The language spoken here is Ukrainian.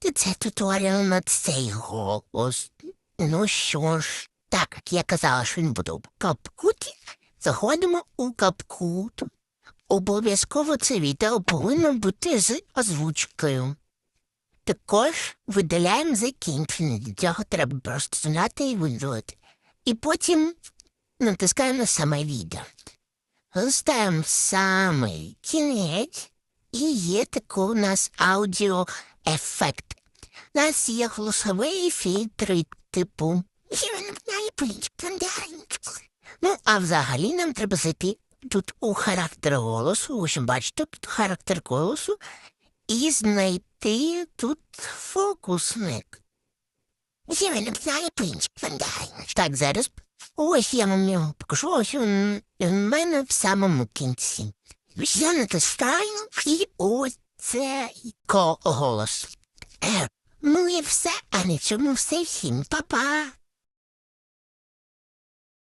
Це туторіал на цей голос. Ну що ж, так, як я казала, що він буде в капкуті, заходимо у капкут. Обов'язково це відео повинно бути з озвучкою. Також видаляємо закінчення. Для цього треба просто знати і видалити. І потім натискаємо на саме відео. Ставимо самий кінець, і є такий у нас аудіоефект. У нас є голосові фільтри, типу. Ну, а взагалі нам треба зайти тут у характер голосу, общем, бачите, тут характер голосу, і знайти тут фокусник. Так, зараз. Ось я вам його покажу, ось він в мене в самому кінці. Я натискаю і ось це ко- голос. Е, ну і все, а на все всім. Па-па.